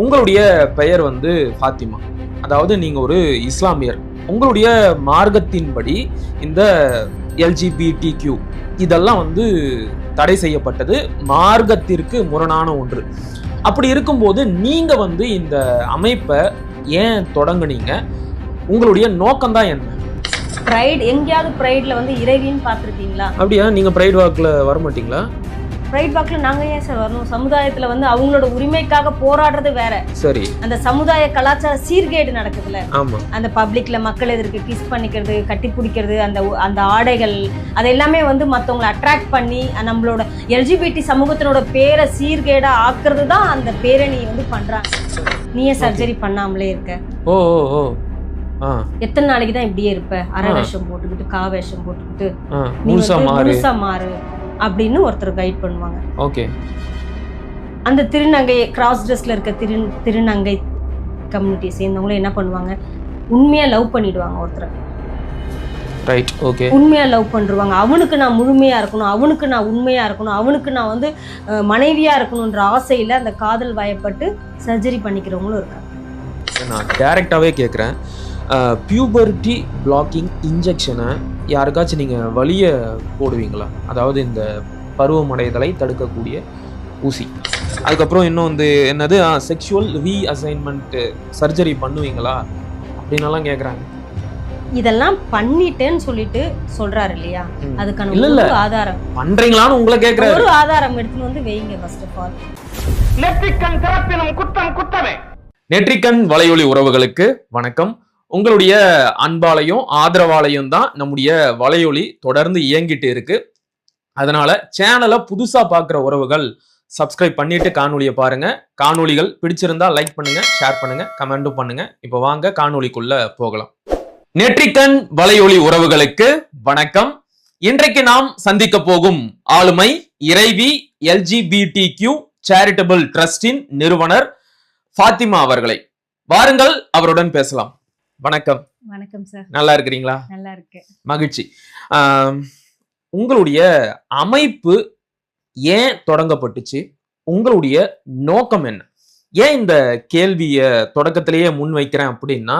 உங்களுடைய பெயர் வந்து ஃபாத்திமா. அதாவது நீங்க ஒரு இஸ்லாமியர். உங்களுடைய மார்க்கத்தின்படி இந்த எல்ஜிபிடி கியூ இதெல்லாம் வந்து தடை செய்யப்பட்டது. மார்க்கத்திற்கு முரணான ஒன்று. அப்படி இருக்கும்போது நீங்க வந்து இந்த அமைப்பை ஏன் தொடங்குனீங்க? உங்களுடைய நோக்கம் தான் என்ன? ப்ரைட் எங்கேயாவது ப்ரைட்ல வந்து இறைவின்னு பார்த்துருக்கீங்களா? அப்படியா? நீங்க பிரைட் வாக்ல வர மாட்டீங்களா ப்ரைட் வாக்ல நாங்க ஏன் சார் வரணும்? சமுதாயத்துல வந்து அவங்களோட உரிமைக்காக போராடுறது வேற. சரி. அந்த சமுதாய கலாச்சார சீர்கேடு நடக்குதுல்ல? அந்த பப்ளிக்ல மக்கள் எதிர்க்கு கிஸ் பண்ணிக்கிறது கட்டி பிடிக்கிறது அந்த அந்த ஆடைகள் அது எல்லாமே வந்து மற்றவங்களை அட்ராக்ட் பண்ணி நம்மளோட எல்ஜிபிடி சமூகத்தினோட பேரை சீர்கேடா ஆக்குறது தான் அந்த பேரணி வந்து பண்றாங்க. நீயே சர்ஜரி பண்ணாமலே இருக்க? ஓ ஓ எத்தனை நாளைக்கு தான் இப்படியே இருப்ப? அரை. வேஷம் போட்டுக்கிட்டு கா வேஷம் போட்டுக்கிட்டு. முழுசா மாறு. அப்படின்னு ஒருத்தர் கைட் பண்ணுவாங்க. ஓகே. அந்த திருநங்கை கிராஸ் ட்ரெஸ்ல இருக்க திரு திருநங்கை கம்யூனிட்டி சேர்ந்தவங்களும் என்ன பண்ணுவாங்க? உண்மையா லவ் பண்ணிடுவாங்க ஒருத்தரை. ரைட் ஓகே உண்மையா லவ் பண்ணிருவாங்க அவனுக்கு நான் முழுமையா இருக்கணும் அவனுக்கு நான் உண்மையா இருக்கணும் அவனுக்கு நான் வந்து மனைவியா இருக்கணுன்ற ஆசையில அந்த காதல் வயப்பட்டு சர்ஜரி பண்ணிக்கிறவங்களும் இருக்காங்க. நான் டைரெக்டாகவே கேட்குறேன் பியூபர்ட்டி பிளாக்கிங் இன்ஜெக்ஷனை யாருக்காச்சும் நீங்கள் வலிய போடுவீங்களா? அதாவது இந்த பருவமடைதலை தடுக்கக்கூடிய ஊசி. அதுக்கப்புறம் இன்னும் வந்து என்னது? செக்ஷுவல் ரீ அசைன்மெண்ட் சர்ஜரி பண்ணுவீங்களா? அப்படின்னலாம் கேட்குறாங்க இதெல்லாம் பண்ணிட்டேன்னு சொல்லிட்டு சொல்றாரு இல்லையா? அதுக்கான இல்ல, இல்ல. ஒரு ஆதாரம். பண்றீங்களான்னு உங்களை கேட்குறாரு ஒரு ஆதாரம் எடுத்துன்னு வந்து வைங்க ஃபர்ஸ்ட் ஆஃப் ஆல் நெற்றிக்கண் திறப்பினும் குற்றம் குற்றமே நெற்றிக்கண் வலையொலி உறவுகளுக்கு வணக்கம். உங்களுடைய அன்பாலையும் ஆதரவாலையும் தான் நம்முடைய வலையொலி தொடர்ந்து இயங்கிட்டு இருக்கு. அதனால சேனலை புதுசா பார்க்குற உறவுகள் சப்ஸ்கிரைப் பண்ணிட்டு காணொலியை பாருங்க. காணொலிகள் பிடிச்சிருந்தா லைக் பண்ணுங்க ஷேர் பண்ணுங்க கமெண்ட்டும் பண்ணுங்க. இப்போ வாங்க காணொலிக்குள்ள போகலாம். நெற்றிக்கண் வலையொலி உறவுகளுக்கு வணக்கம். இன்றைக்கு நாம் சந்திக்க போகும் ஆளுமை இறைவி எல்ஜிபிடி கியூ சேரிட்டபிள் ட்ரஸ்டின் நிறுவனர் ஃபாத்திமா அவர்களை. வாருங்கள் அவருடன் பேசலாம். வணக்கம். வணக்கம் சார். நல்லா இருக்கிறீங்களா? நல்லா இருக்கு மகிழ்ச்சி. உங்களுடைய அமைப்பு ஏன் தொடங்கப்பட்டுச்சு? உங்களுடைய நோக்கம் என்ன? ஏன் இந்த கேள்வியை தொடக்கத்திலேயே முன்வைக்கிறேன் அப்படின்னா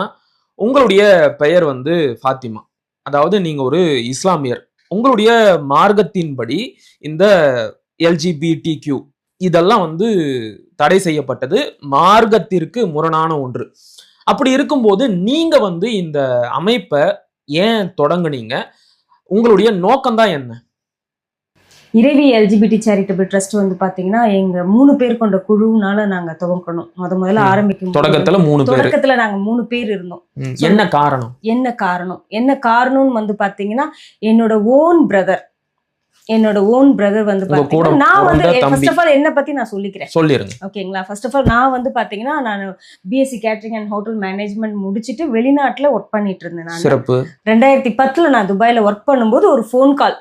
உங்களுடைய பெயர் வந்து ஃபாத்திமா. அதாவது நீங்க ஒரு இஸ்லாமியர். உங்களுடைய மார்க்கத்தின்படி இந்த எல்ஜிபிடி கியூ இதெல்லாம் வந்து தடை செய்யப்பட்டது மார்க்கத்திற்கு முரணான ஒன்று. அப்படி இருக்கும்போது நீங்க வந்து இந்த அமைப்பை ஏன் தொடங்குனீங்க? உங்களுடைய நோக்கம் தான் என்ன? இறைவி எல்ஜிபிடி சேரிட்டபிள் ட்ரஸ்ட் வந்து பாத்தீங்கன்னா எங்க மூணு பேர் கொண்ட குழுனால நாங்க துவங்கணும். முத முதல்ல. ஆரம்பிக்கும் தொடக்கத்துல மூணு பேர். தொடக்கத்துல நாங்க மூணு பேர் இருந்தோம். என்ன காரணம்? என்ன காரணம்? என்ன காரணம்னு வந்து பாத்தீங்கன்னா என்னோட ஓன் பிரதர் என்னோட ஓன் பிரதர் வந்து பாத்தீங்கன்னா நான் வந்து. ஃபர்ஸ்ட் ஆஃப் ஆல் என்ன பத்தி நான் சொல்லிக்கிறேன். சொல்லிருங்க. ஓகேங்களா? ஃபர்ஸ்ட் ஆஃப் ஆல் நான் வந்து பாத்தீங்கன்னா நான் BSc catering and hotel management முடிச்சுட்டு வெளிநாட்டுல ஒர்க் பண்ணிட்டு இருந்தேன் நான். சிறப்பு. ரெண்டாயிரத்தி பத்துல நான் துபாயில ஒர்க் பண்ணும்போது ஒரு ஃபோன் கால்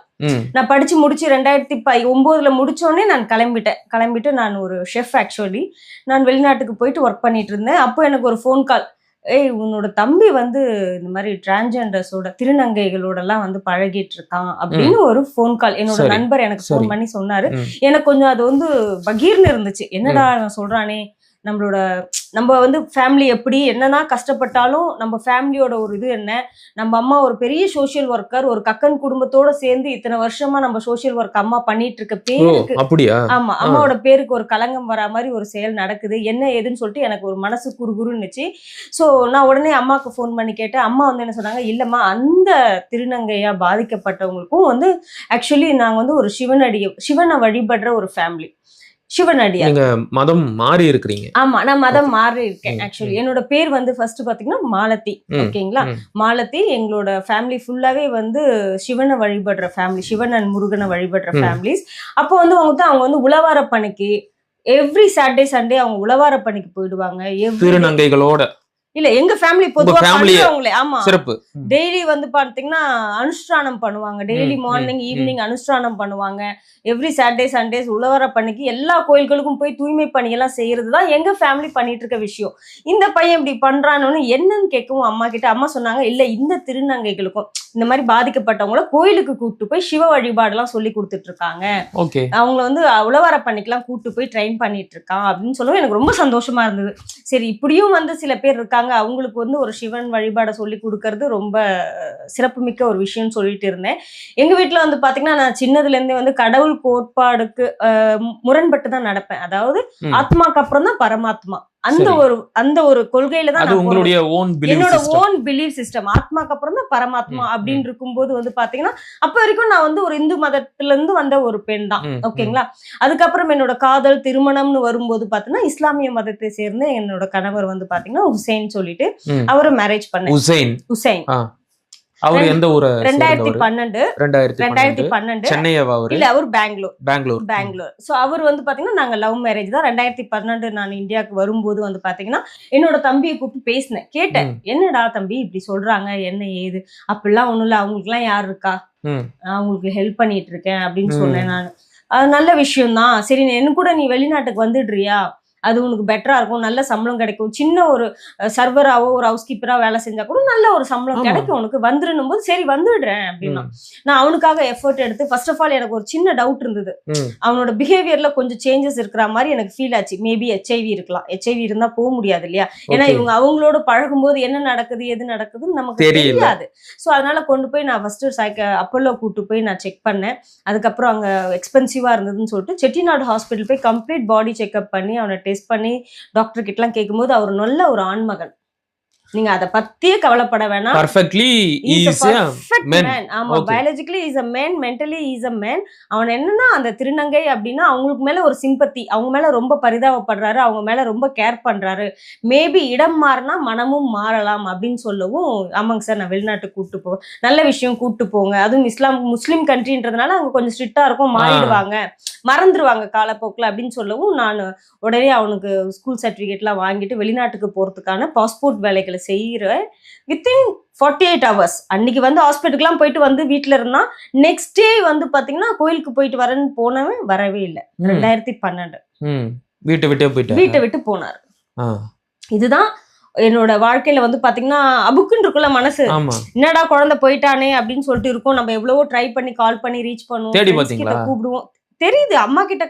நான் படிச்சு முடிச்சு ரெண்டாயிரத்தி ப ஒம்போதுல முடிச்சோடனே நான் கிளம்பிட்டேன். கிளம்பிட்டு நான் ஒரு ஷெஃப் ஆக்சுவலி நான் வெளிநாட்டுக்கு போயிட்டு ஒர்க் பண்ணிட்டு இருந்தேன். அப்போ எனக்கு ஒரு ஃபோன் கால் ஏய் உன்னோட தம்பி வந்து இந்த மாதிரி டிரான்ஜெண்டர்ஸோட திருநங்கைகளோடலாம் வந்து பழகிட்டு இருக்கான் அப்படின்னு ஒரு ஃபோன் கால் என்னோட நண்பர் எனக்கு. ஃபோன் பண்ணி சொன்னாரு. எனக்கு கொஞ்சம் அது வந்து பகீர்னு இருந்துச்சு. என்னடா சொல்றானே? நம்மளோட நம்ம வந்து ஃபேமிலி எப்படி என்னதான் கஷ்டப்பட்டாலும் நம்ம ஃபேமிலியோட ஒரு இது என்ன? நம்ம அம்மா ஒரு பெரிய சோஷியல் ஒர்க்கர் ஒரு கக்கன் குடும்பத்தோட சேர்ந்து இத்தனை வருஷமா நம்ம சோஷியல் ஒர்க் அம்மா பண்ணிட்டு இருக்க பேருக்கு அப்படியா? ஆமா அம்மாவோட பேருக்கு ஒரு களங்கம் வரா மாதிரி ஒரு செயல் நடக்குது. என்ன ஏதுன்னு சொல்லிட்டு எனக்கு ஒரு மனசு குறுகுறுன்னுச்சு. ஸோ நான் உடனே அம்மாவுக்கு ஃபோன் பண்ணி கேட்டேன். அம்மா வந்து என்ன சொன்னாங்க இல்லம்மா அந்த திருநங்கையா பாதிக்கப்பட்டவங்களுக்கும் வந்து ஆக்சுவலி நாங்க வந்து ஒரு சிவனடிய சிவனை வழிபடுற ஒரு ஃபேமிலி சிவனடியா நீங்க மதம் மாறி இருக்கிறீங்க. ஆமா நான் மதம் மாறி இருக்கேன் ஆக்சுவலி. என்னோட பேர் வந்து ஃபர்ஸ்ட் பாத்தீங்கன்னா மாலதி ம், ஓகேங்களா? ம். மாலதி எங்களோட ஃபேமிலி ஃபுல்லாவே வந்து சிவனை வழிபடுற ஃபேமிலி சிவன் அண்ட் முருகனை வழிபடுற. ஃபேமிலிஸ் அப்போ வந்து அவங்க வந்து அவங்க வந்து உழவார பணிக்கு எவ்ரி சாட்டர்டே சண்டே அவங்க உழவார பணிக்கு போயிடுவாங்க திருநங்கைகளோட. இல்ல எங்க ஃபேமிலி பொதுவா பண்றவங்களே ஆமா. சிறப்பு. டெய்லி வந்து பாத்தீங்கன்னா அனுஷ்டானம் பண்ணுவாங்க. டெய்லி மார்னிங் ஈவினிங் அனுஷ்டானம் பண்ணுவாங்க. எவ்ரி சாட்டர்டே சண்டேஸ் உழவர பணிக்கு எல்லா கோயில்களுக்கும் போய் தூய்மை பணியெல்லாம் செய்யறது தான் எங்க ஃபேமிலி பண்ணிட்டு இருக்க விஷயம். இந்த பையன் இப்படி பண்றான்னு என்னன்னு கேட்கவும் அம்மா கிட்ட அம்மா சொன்னாங்க இல்ல இந்த திருநங்கைகளுக்கும் இந்த மாதிரி பாதிக்கப்பட்டவங்கள கோயிலுக்கு கூப்பிட்டு போய் சிவ வழிபாடெல்லாம் சொல்லி கொடுத்துட்டு இருக்காங்க அவங்கள வந்து உழவர பண்ணிக்கலாம் கூட்டு போய் ட்ரெயின் பண்ணிட்டு இருக்கான் அப்படின்னு சொல்லவும் எனக்கு ரொம்ப சந்தோஷமா இருந்தது. சரி இப்படியும் வந்து சில பேர் இருக்காங்க. அவங்களுக்கு வந்து ஒரு சிவன் வழிபாடை சொல்லி கொடுக்கறது ரொம்ப சிறப்புமிக்க ஒரு விஷயம்னு சொல்லிட்டு இருந்தேன். எங்க வீட்ல வந்து பாத்தீங்கன்னா நான் சின்னதுல இருந்தே வந்து கடவுள் கோட்பாடுக்கு முரண்பட்டு தான் நடப்பேன். அதாவது. ஆத்மாக்கு அப்புறம் தான் பரமாத்மா. அந்த. ஒரு அந்த ஒரு கொள்கையில தான். உங்களுடைய ஓன் என்னோட ஓன் பிலீவ் சிஸ்டம் ஆத்மாக்கு அப்புறம் தான் பரமாத்மா அப்படின்னு இருக்கும்போது வந்து பாத்தீங்கன்னா அப்ப வரைக்கும் நான் வந்து ஒரு இந்து மதத்துல இருந்து வந்த ஒரு பெண் தான். ஓகேங்களா? அதுக்கப்புறம் என்னோட காதல் திருமணம்னு வரும்போது பாத்தீங்கன்னா இஸ்லாமிய மதத்தை சேர்ந்து என்னோட கணவர் வந்து பாத்தீங்கன்னா ஹுசைன் சொல்லிட்டு. அவரை மேரேஜ் பண்ணேன். உசைன் ஹுசைன். அவர் எந்த ஊரை ரெண்டாயிரத்தி பன்னெண்டு. ரெண்டாயிரத்தி ரெண்டாயிரத்தி பன்னெண்டு. சென்னையவா அவரு? இல்ல அவர் பெங்களூர். பெங்களூர். பெங்களூர். சோ அவர் வந்து பாத்தீங்கன்னா நாங்க லவ் மேரேஜ் தான். ரெண்டாயிரத்தி பன்னெண்டு நான் இந்தியாவுக்கு வரும்போது வந்து பாத்தீங்கன்னா என்னோட தம்பியை கூப்பிட்டு பேசினேன். கேட்டேன். என்னடா தம்பி இப்படி சொல்றாங்க? என்ன ஏது? அப்படிலாம் ஒண்ணும் இல்ல. அவங்களுக்கு எல்லாம் யார் இருக்கா? அவங்களுக்கு ஹெல்ப் பண்ணிட்டு இருக்கேன். அப்படின்னு. சொன்னேன் நான். அது நல்ல விஷயம் தான் சரி என்ன கூட நீ வெளிநாட்டுக்கு வந்துடுறியா? அது உனக்கு பெட்டரா இருக்கும் நல்ல சம்பளம் கிடைக்கும். சின்ன ஒரு சர்வராவோ ஒரு ஹவுஸ் கீப்பரா வேலை செஞ்சா கூட நல்ல ஒரு சம்பளம். கிடைக்கும் உனக்கு. வந்துருன்னும் போது சரி வந்துடுறேன் அப்படின்னா. நான் அவனுக்காக எஃபர்ட் எடுத்து ஃபர்ஸ்ட் ஆஃப் ஆல் எனக்கு ஒரு சின்ன டவுட் இருந்தது. அவனோட பிஹேவியர்ல கொஞ்சம் சேஞ்சஸ் இருக்கிற மாதிரி எனக்கு ஃபீல் ஆச்சு. மேபி ஹெச்ஐவி இருக்கலாம். ஹெச்ஐவி இருந்தா போக முடியாது இல்லையா? ஏன்னா. இவங்க அவங்களோட பழகும்போது என்ன நடக்குது எது நடக்குதுன்னு நமக்கு. தெரியாது. ஸோ அதனால கொண்டு போய் நான் ஃபர்ஸ்ட் சைக்க அப்போலோ கூட்டு போய் நான் செக் பண்ணேன். அதுக்கப்புறம் அங்க எக்ஸ்பென்சிவா இருந்ததுன்னு சொல்லிட்டு செட்டிநாடு ஹாஸ்பிட்டல் போய் கம்ப்ளீட் பாடி செக்அப் பண்ணி அவனை டெஸ்ட் பண்ணி டாக்டர் கிட்டலாம் கேட்கும்போது அவர் நல்ல ஒரு ஆண்மகன். நீங்க அதை பத்தியே கவலைப்பட வேணாம். பர்ஃபெக்ட்லி ஆமா. Biologically is a man mentally is a man அவன் என்னன்னா அந்த திருநங்கை அப்படின்னா அவங்களுக்கு மேல ஒரு சிம்பத்தி அவங்க மேல ரொம்ப பரிதாபப்படுறாரு அவங்க மேல ரொம்ப கேர் பண்றாரு. மேபி இடம் மாறினா மனமும் மாறலாம் அப்படின்னு சொல்லவும் ஆமாங்க சார் நான் வெளிநாட்டுக்கு கூட்டு போ நல்ல விஷயம் கூட்டு போங்க. அதுவும் இஸ்லாம் முஸ்லீம் கண்ட்ரின்றதுனால அங்க கொஞ்சம் ஸ்ட்ரிக்டா இருக்கும் மாறிடுவாங்க. மறந்துடுவாங்க காலப்போக்கில் அப்படின்னு சொல்லவும் நான் உடனே அவனுக்கு ஸ்கூல் சர்டிஃபிகேட்லாம் வாங்கிட்டு வெளிநாட்டுக்கு போறதுக்கான பாஸ்போர்ட் வேலைகளை செய்கிறேன் வித்தின் ஃபார்ட்டி எயிட் ஹவர்ஸ் அன்னைக்கு வந்து ஹாஸ்பிட்டலுக்குலாம் போயிட்டு வந்து வீட்டில் இருந்தான் நெக்ஸ்ட் டே வந்து பார்த்தீங்கன்னா கோயிலுக்கு போயிட்டு வரேன்னு போனவன் வரவே இல்லை. ரெண்டாயிரத்தி பன்னெண்டு. வீட்டை விட்டே போயிட்டேன் வீட்டை விட்டு போனார். இதுதான் என்னோட வாழ்க்கையில வந்து பாத்தீங்கன்னா அபுக்குன்னு இருக்குல்ல மனசு. என்னடா குழந்தை போயிட்டானே அப்படின்னு சொல்லிட்டு இருக்கோம். நம்ம எவ்வளவோ ட்ரை பண்ணி கால் பண்ணி ரீச் பண்ணுவோம். கூப்பிடுவோம். தெரியுது அம்மா கிட்ட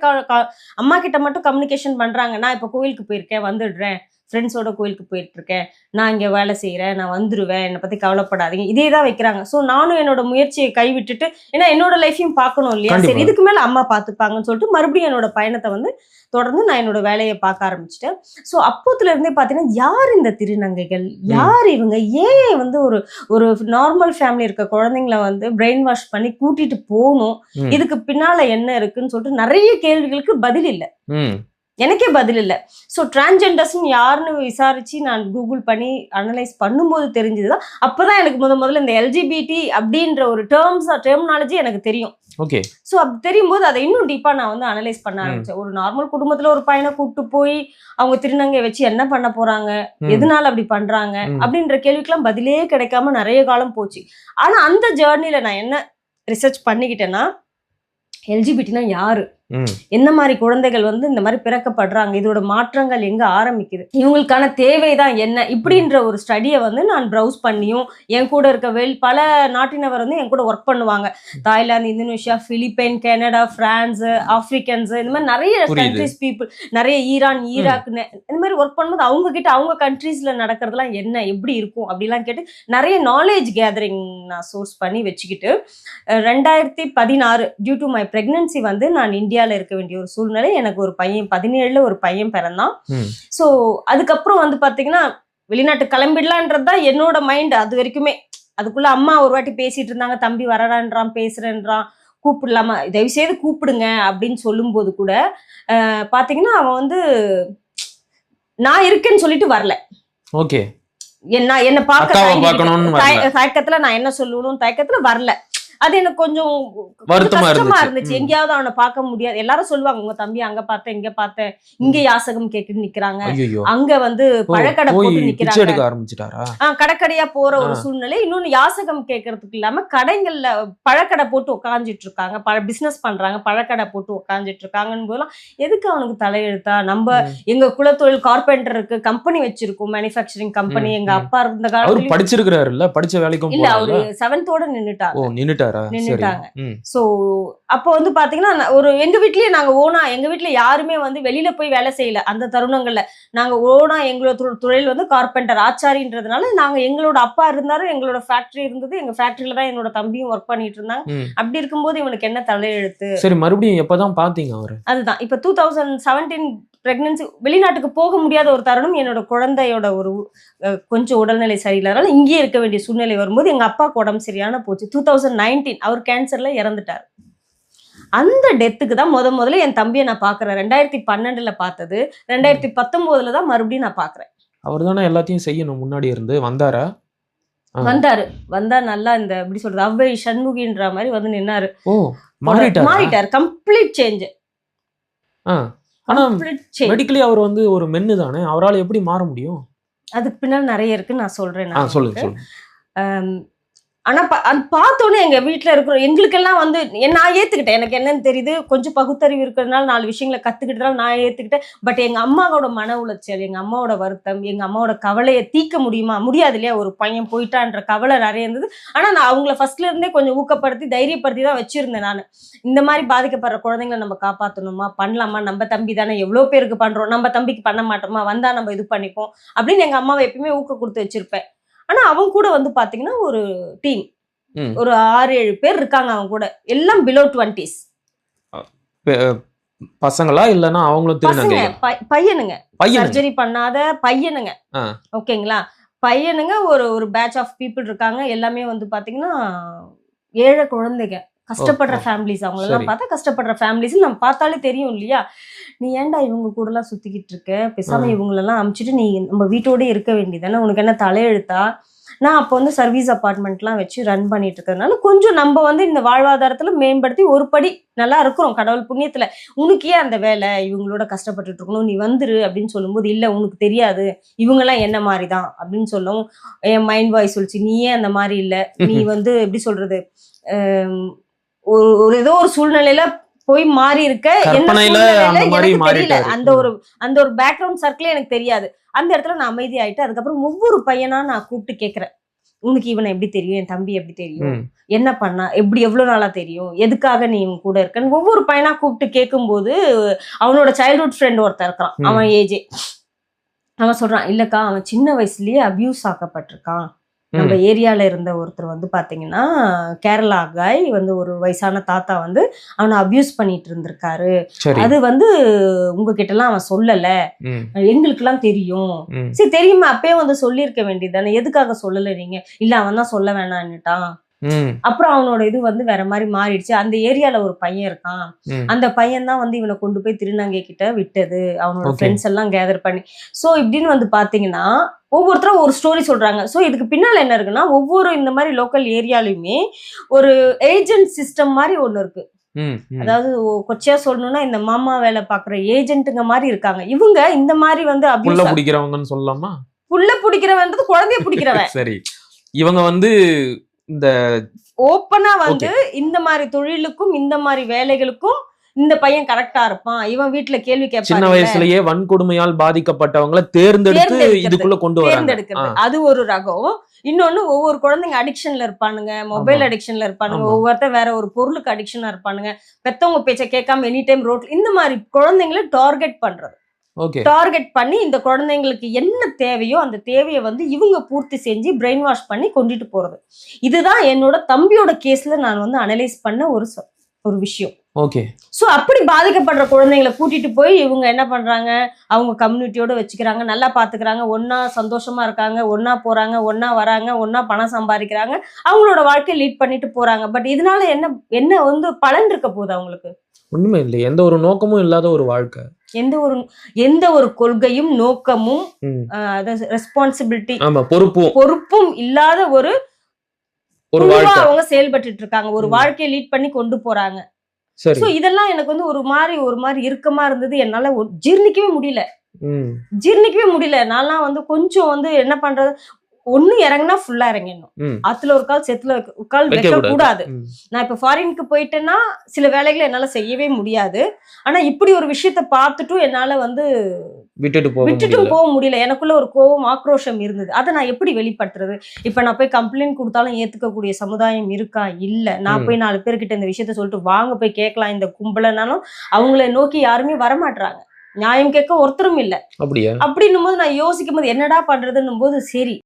அம்மா கிட்ட மட்டும் கம்யூனிகேஷன் பண்றாங்க. நான் இப்ப கோயிலுக்கு போயிருக்கேன் வந்துடுறேன். ஃப்ரெண்ட்ஸோட கோயிலுக்கு போயிட்டு இருக்கேன் நான் இங்க வேலை செய்யறேன் நான் வந்துருவேன் என்னை பத்தி கவலைப்படாதீங்க. இதே தான் வைக்கிறாங்க. ஸோ நானும் என்னோட முயற்சியை கைவிட்டுட்டு ஏன்னா என்னோட லைஃபையும் பார்க்கணும் இல்லையா. சரி இதுக்கு மேல அம்மா பார்த்துப்பாங்கன்னு சொல்லிட்டு மறுபடியும் என்னோட பயணத்தை வந்து தொடர்ந்து நான் என்னோட வேலையை பார்க்க ஆரம்பிச்சிட்டேன். ஸோ அப்போத்துல இருந்தே பார்த்தீங்கன்னா யார் இந்த திருநங்கைகள்? யார் இவங்க? ஏன் வந்து ஒரு ஒரு நார்மல் ஃபேமிலி இருக்க குழந்தைங்கள வந்து பிரெயின் வாஷ் பண்ணி கூட்டிட்டு போகணும். இதுக்கு பின்னால என்ன இருக்குன்னு சொல்லிட்டு நிறைய கேள்விகளுக்கு பதில் இல்லை. எனக்கே பதில் இல்லை ஸோ டிரான்ஜெண்டர்ஸ்னு யாருன்னு விசாரிச்சு நான் கூகுள் பண்ணி அனலைஸ் பண்ணும்போது தெரிஞ்சதுதான் அப்பதான் எனக்கு முத முதல்ல இந்த எல்ஜிபிடி அப்படின்ற ஒரு டேர்ம்ஸ் டெர்மினாலஜி எனக்கு தெரியும் ஓகே ஸோ அப்படி தெரியும் போது அதை இன்னும் டீப்பா நான் வந்து அனலைஸ் பண்ண ம். ஆரம்பிச்சேன் ஒரு நார்மல் குடும்பத்துல ஒரு பையனை கூப்பிட்டு போய் அவங்க திருநங்கை வச்சு என்ன பண்ண போறாங்க. எதனால அப்படி பண்றாங்க. அப்படின்ற கேள்விக்கெல்லாம் பதிலே கிடைக்காம நிறைய காலம் போச்சு ஆனா அந்த ஜேர்னில நான் என்ன ரிசர்ச் பண்ணிக்கிட்டேன்னா எல்ஜிபிட்டினா யாரு என்ன மாதிரி குழந்தைகள் வந்து இந்த மாதிரி பிறக்கப்படுறாங்க? இதோட மாற்றங்கள் எங்க ஆரம்பிக்குது? இவங்களுக்கான தேவைதான் என்ன? இப்படின்ற ஒரு ஸ்டடியை வந்து நான் ப்ரௌஸ் பண்ணியும் என் கூட இருக்க வெல் பல நாட்டினவர் வந்து என் கூட ஒர்க் பண்ணுவாங்க. Thailand Indonesia Philippine Canada France Africans இந்த மாதிரி நிறைய. கண்ட்ரிஸ் பீப்புள் நிறைய ஈரான் ஈராக் இந்த மாதிரி ஒர்க் பண்ணும்போது அவங்க கிட்ட அவங்க கண்ட்ரீஸ்ல நடக்கிறதுலாம் என்ன? எப்படி இருக்கும்? அப்படிலாம் கேட்டு நிறைய நாலேஜ் கேதரிங் நான் சோர்ஸ் பண்ணி வச்சுக்கிட்டு ரெண்டாயிரத்தி பதினாறு டியூ டு மை பிரெக்னன்சி வந்து நான் இந்தியாவில் இருக்க வேண்டிய ஒரு சூழ்நிலை. எனக்கு ஒரு பையன் பதினேழுல ஒரு பையன் பிறந்தான். ஸோ அதுக்கப்புறம் வந்து பார்த்தீங்கன்னா வெளிநாட்டு கிளம்பிடலான்றது தான் என்னோட மைண்ட் அது வரைக்குமே. அதுக்குள்ள அம்மா ஒரு வாட்டி பேசிட்டு இருந்தாங்க. தம்பி வரறான்றான் பேசுறேன்றான். கூப்பிடலாமா? தயவு செய்து கூப்பிடுங்க அப்படின்னு சொல்லும்போது கூட பார்த்தீங்கன்னா அவன் வந்து நான் இருக்கேன்னு சொல்லிட்டு வரல. ஓகே. என்ன என்ன பார்க்க. தயக்கத்துல நான் என்ன சொல்லணும்? தயக்கத்துல வரல. அது எனக்கு கொஞ்சம் கஷ்டமா இருந்துச்சு. எங்கேயாவது அவனை பார்க்க முடியாது. எல்லாரும் சொல்லுவாங்க உங்க தம்பி அங்க பார்த்தேன் இங்க பார்த்தேன். இங்க யாசகம் கேக்குன்னு நிக்கிறாங்க. அங்க வந்து பழக்கடை போட்டு நிக்கிறாங்க. ஆஹ் கடைக்கடையா போற ஒரு. சூழ்நிலை. இன்னொன்னு யாசகம் கேட்கறதுக்கு இல்லாம கடைகள்ல பழக்கடை போட்டு உட்காந்துட்டு இருக்காங்க. பழ பிசினஸ் பண்றாங்க. பழக்கடை போட்டு உட்காந்துட்டு இருக்காங்கன்னு போதெல்லாம் எதுக்கு அவனுக்கு தலையெழுத்தா? நம்ம. எங்க குலத்தொழில் கார்பெண்டருக்கு கம்பெனி வச்சிருக்கோம். மேனுஃபேக்சரிங் கம்பெனி எங்க. அப்பா இருந்த அவரு காலத்துல படிச்சிருக்கிறாருல்ல? படிச்ச வேலைக்கும் இல்ல அவரு? செவன்த்தோட நின்னுட்டாங்க ஓ நின்னுட்டாரா? நின்னுட்டாங்க. சோ அப்போ வந்து பாத்தீங்கன்னா ஒரு எங்க வீட்லயே நாங்க ஓனா எங்க வீட்ல யாருமே வந்து வெளியில போய் வேலை செய்யல. அந்த தருணங்கள்ல நாங்க ஓனா எங்களோட தொழில் வந்து கார்பெண்டர் ஆச்சாரின்றதுனால நாங்க எங்களோட அப்பா இருந்தாரு எங்களோட ஃபேக்டரி இருந்தது. எங்க ஃபேக்டரியில தான் என்னோட தம்பியும் ஒர்க் பண்ணிட்டு இருந்தாங்க. அப்படி இருக்கும்போது இவனுக்கு என்ன தலையெழுத்து? சரி மறுபடியும் எப்பதான் பாத்தீங்க அவரு? அதுதான். இப்ப டூ தௌசண்ட் செவன்டீன் பிரெக்னன்சி வெளிநாட்டுக்கு போக முடியாத ஒரு தருணம் என்னோட குழந்தையோட ஒரு கொஞ்சம் உடல்நிலை சரியில்லாதனால இங்கேயே இருக்க வேண்டிய சூழ்நிலை வரும்போது எங்க அப்பாவுக்கு உடம்பு சரியான போச்சு. டூ தௌசண்ட் நைன்டீன் அவர் கேன்சர்ல இறந்துட்டார். அந்த டெத்துக்கு தான் முத முதல்ல என் தம்பியை நான் பாக்குறேன். ரெண்டாயிரத்தி பன்னெண்டுல பார்த்தது. ரெண்டாயிரத்தி பத்தொன்பதுல தான் மறுபடியும் நான் பாக்குறேன். அவர் தானே எல்லாத்தையும் செய்யணும் முன்னாடி இருந்து. வந்தாரா. வந்தாரு. வந்தா நல்லா இந்த எப்படி சொல்றது அவ்வை சண்முகின்ற மாதிரி வந்து நின்னாரு. மாறிட்டாரா? கம்ப்ளீட் சேஞ்ச் ஆ. ஆனா மெடிக்கலி அவர் வந்து ஒரு மென்னு தானே அவரால் எப்படி மாற முடியும்? அதுக்கு பின்னால் நிறைய இருக்கு நான் சொல்றேன் சொல்லுங்க ஆனா ப- அது பார்த்தோன்னே எங்க வீட்டில் இருக்கிற எங்களுக்கெல்லாம் வந்து நான் ஏத்துக்கிட்டேன். எனக்கு என்னன்னு தெரியுது. கொஞ்சம் பகுத்தறிவு இருக்கிறதுனால நாலு விஷயங்களை கத்துக்கிட்டதால நான் ஏத்துக்கிட்டேன். பட் எங்க அம்மாவோட மன உளைச்சல் எங்க அம்மாவோட வருத்தம் எங்க அம்மாவோட கவலையை தீர்க்க முடியுமா? முடியாது இல்லையா? ஒரு பையன் போயிட்டான்ற கவலை நிறைய இருந்தது. ஆனா நான் அவங்கள ஃபர்ஸ்ட்ல இருந்தே கொஞ்சம் ஊக்கப்படுத்தி தைரியப்படுத்தி தான் வச்சிருந்தேன் நான். இந்த மாதிரி பாதிக்கப்படுற குழந்தைங்களை நம்ம காப்பாற்றணுமா பண்ணலாமா? நம்ம தம்பி தானே எவ்வளோ பேருக்கு பண்றோம்? நம்ம தம்பிக்கு பண்ண மாட்டோமா? வந்தா நம்ம இது பண்ணிப்போம். அப்படின்னு எங்க அம்மாவை எப்பயுமே ஊக்க கொடுத்து வச்சிருப்பேன். ஆனா அவங்க கூட வந்து பாத்தீங்கன்னா ஒரு டீம். ஒரு ஆறு ஏழு பேர் இருக்காங்க அவங்க கூட. எல்லாம் பிலோ டுவெண்ட்டிஸ் பசங்களா இல்லைன்னா அவங்களும் பை- பையனுங்க. பையன் சர்ஜரி பண்ணாத பையனுங்க. ஓகேங்களா? பையனுங்க ஒரு ஒரு பேட்ச் ஆஃப் பீப்புள் இருக்காங்க. எல்லாமே வந்து பாத்தீங்கன்னா ஏழை குழந்தைங்க. கஷ்டப்படுற. ஃபேமிலிஸ் அவங்க எல்லாம் சரி. பார்த்தா கஷ்டப்படுற ஃபேமிலிஸ் நம்ம பார்த்தாலே தெரியும் இல்லையா? நீ ஏன்டா இவங்க கூட எல்லாம் சுத்திக்கிட்டு இருக்க? பேசாம ஆ. இவங்களெல்லாம் அமுச்சிட்டு நீ நம்ம வீட்டோட இருக்க வேண்டியதானே உனக்கு என்ன தலையெழுத்தா? நான் அப்போ வந்து சர்வீஸ் அப்பார்ட்மெண்ட்லாம் வச்சு ரன் பண்ணிட்டு இருக்கிறதுனால கொஞ்சம் நம்ம வந்து இந்த வாழ்வாதாரத்துல மேம்படுத்தி ஒரு படி நல்லா இருக்கிறோம். கடவுள் புண்ணியத்துல. உனக்கு ஏன் அந்த வேலை? இவங்களோட கஷ்டப்பட்டுட்டு இருக்கணும். நீ வந்துரு அப்படின்னு சொல்லும்போது இல்ல உனக்கு தெரியாது. இவங்கெல்லாம் என்ன மாதிரி தான் அப்படின்னு சொல்லவும் என் மைண்ட் வாய்ஸ் சொல்லிச்சு நீ ஏன் அந்த மாதிரி இல்ல? நீ வந்து எப்படி சொல்றது? ஒரு ஒரு ஏதோ ஒரு சூழ்நிலையில போய் மாறி இருக்க அந்த தெரியல. ஒரு அந்த ஒரு பேக்ரவுண்ட் சர்க்கிளே எனக்கு தெரியாது. அந்த இடத்துல நான் அமைதி ஆயிட்டு அதுக்கப்புறம் ஒவ்வொரு பையனா நான் கூப்பிட்டு கேக்குறேன். உனக்கு இவனை எப்படி தெரியும்? என் தம்பி எப்படி தெரியும். என்ன பண்ணா? எப்படி எவ்வளவு நாளா தெரியும்? எதுக்காக நீ இவன் கூட இருக்கன்னு ஒவ்வொரு பையனா கூப்பிட்டு கேட்கும்போது அவனோட சைல்ட்ஹுட் ஃப்ரெண்ட் ஒருத்தன் இருக்கிறான். அவன் ஏஜே அவன் சொல்றான் இல்லக்கா அவன் சின்ன வயசுலயே அபியூஸ் ஆக்கப்பட்டிருக்கான். நம்ம ஏரியால இருந்த ஒருத்தர் வந்து பாத்தீங்கன்னா கேரளா காய் வந்து ஒரு வயசான தாத்தா வந்து அவனை அபியூஸ் பண்ணிட்டு இருந்திருக்காரு. அது வந்து உங்ககிட்ட எல்லாம் அவன் சொல்லல. எங்களுக்கெல்லாம் தெரியும். சரி தெரியுமா? அப்பயே வந்து சொல்லியிருக்க வேண்டியதுதானே எதுக்காக சொல்லல நீங்க? இல்ல அவன் தான் சொல்ல வேணான்னுட்டான். அப்புறம் அவனோட இது வந்து வேற மாதிரி மாறிடுச்சு. அந்த ஏரியால ஒரு பையன் இருக்கான். அந்த பையன் தான் வந்து இவனை கொண்டு போய் திருநங்கை கிட்ட விட்டது. அவனோட. ஃப்ரெண்ட்ஸ் எல்லாம் கேதர் பண்ணி. சோ இப்படின்னு வந்து பாத்தீங்கன்னா ஒவ்வொருத்தரும் ஒரு ஸ்டோரி சொல்றாங்க. சோ இதுக்கு பின்னால என்ன இருக்குன்னா ஒவ்வொரு இந்த மாதிரி லோக்கல் ஏரியாலையுமே ஒரு ஏஜென்ட் சிஸ்டம் மாதிரி ஒண்ணு இருக்கு. அதாவது கொச்சையா சொல்லணும்னா இந்த மாமா வேலை பாக்குற ஏஜென்ட்டுங்க மாதிரி இருக்காங்க. இவங்க இந்த மாதிரி வந்து புள்ள பிடிக்கிறவங்கன்னு சொல்லலாமா? புள்ள பிடிக்கிறவன்றது குழந்தைய பிடிக்கிறவன். சரி. இவங்க வந்து இந்த ஓப்பனா வந்து இந்த மாதிரி தொழிலுக்கும் இந்த மாதிரி வேலைகளுக்கும் இந்த பையன் கரெக்டா இருப்பான். இவன் வீட்டுல கேள்வி சின்ன கேட்பான் வயசுலயே வன்கொடுமையால் பாதிக்கப்பட்டவங்கள தேர்ந்தெடுத்து. இதுக்குள்ள கொண்டு வராங்க. அது ஒரு ரகம். இன்னொன்னு ஒவ்வொரு குழந்தைங்க அடிக்ஷன்ல இருப்பானுங்க. மொபைல். அடிக்ஷன்ல இருப்பானுங்க. ஒவ்வொருத்தர் வேற ஒரு பொருளுக்கு அடிக்ஷனா இருப்பானுங்க. பெத்தவங்க பேச்சை கேட்காம எனி டைம் ரோட்ல இந்த மாதிரி குழந்தைங்களை டார்கெட் பண்றது. டார்கெட் பண்ணி இந்த குழந்தைங்களுக்கு என்ன தேவையோ அந்த தேவையை வந்து இவங்க பூர்த்தி செஞ்சு பிரெயின் வாஷ் பண்ணி கொண்டுட்டு போறது. இதுதான் என்னோட தம்பியோட கேஸ்ல நான் வந்து அனலைஸ் பண்ண ஒரு ஒரு விஷயம். ஓகே. சோ அப்படி பாதிக்கப்படுற குழந்தைங்களை கூட்டிட்டு போய் இவங்க என்ன பண்றாங்க? அவங்க கம்யூனிட்டியோட வச்சுக்கிறாங்க நல்லா பாத்துக்கிறாங்க ஒண்ணா சந்தோஷமா இருக்காங்க ஒண்ணா போறாங்க ஒண்ணா வராங்க ஒண்ணா பணம் சம்பாதிக்கிறாங்க அவங்களோட வாழ்க்கையை லீட் பண்ணிட்டு போறாங்க. பட் இதனால என்ன என்ன வந்து பலன் இருக்க போகுது அவங்களுக்கு? ஒண்ணுமே இல்லை. எந்த ஒரு நோக்கமும் இல்லாத ஒரு வாழ்க்கை. எந்த ஒரு எந்த ஒரு கொள்கையும் நோக்கமும். ரெஸ்பான்சிபிலிட்டி பொறுப்பும் பொறுப்பும் இல்லாத ஒரு ஒரு அவங்க செயல்பட்டுட்டு இருக்காங்க ஒரு. வாழ்க்கையை லீட் பண்ணி கொண்டு போறாங்க. சோ இதெல்லாம் எனக்கு வந்து ஒரு மாதிரி ஒரு மாதிரி இறுக்கமா இருந்தது. என்னால ஜீர்ணிக்கவே முடியல. ஜீர்ணிக்கவே முடியல. நான்லாம் வந்து கொஞ்சம் வந்து என்ன பண்றது? ஒண்ணு இறங்குனா ஃபுல்லா இறங்கிடணும். ஆத்துல ஒரு கால் செத்துல ஒரு கால் வைக்க கூடாது. நான் இப்ப ஃபாரினுக்கு போயிட்டேன்னா சில வேலைகளை என்னால செய்யவே முடியாது. ஆனா இப்படி ஒரு விஷயத்த பார்த்துட்டும் என்னால வந்து விட்டுட்டு போக விட்டுட்டும் போக முடியல. எனக்குள்ள ஒரு கோபம் ஆக்ரோஷம் இருந்தது. அதை நான் எப்படி வெளிப்படுத்துறது? இப்ப நான் போய் கம்ப்ளைண்ட் கொடுத்தாலும் ஏத்துக்கக்கூடிய சமுதாயம் இருக்கா? இல்ல. நான். போய் நாலு பேர்கிட்ட இந்த விஷயத்த சொல்லிட்டு வாங்க போய் கேட்கலாம். இந்த கும்பலனாலும் அவங்கள நோக்கி யாருமே வரமாட்றாங்க. நியாயம் கேட்க ஒருத்தரும் இல்ல. அப்படியா? அப்படின்னும் போது நான் யோசிக்கும் போது என்னடா பண்றதுன்னும் போது சரி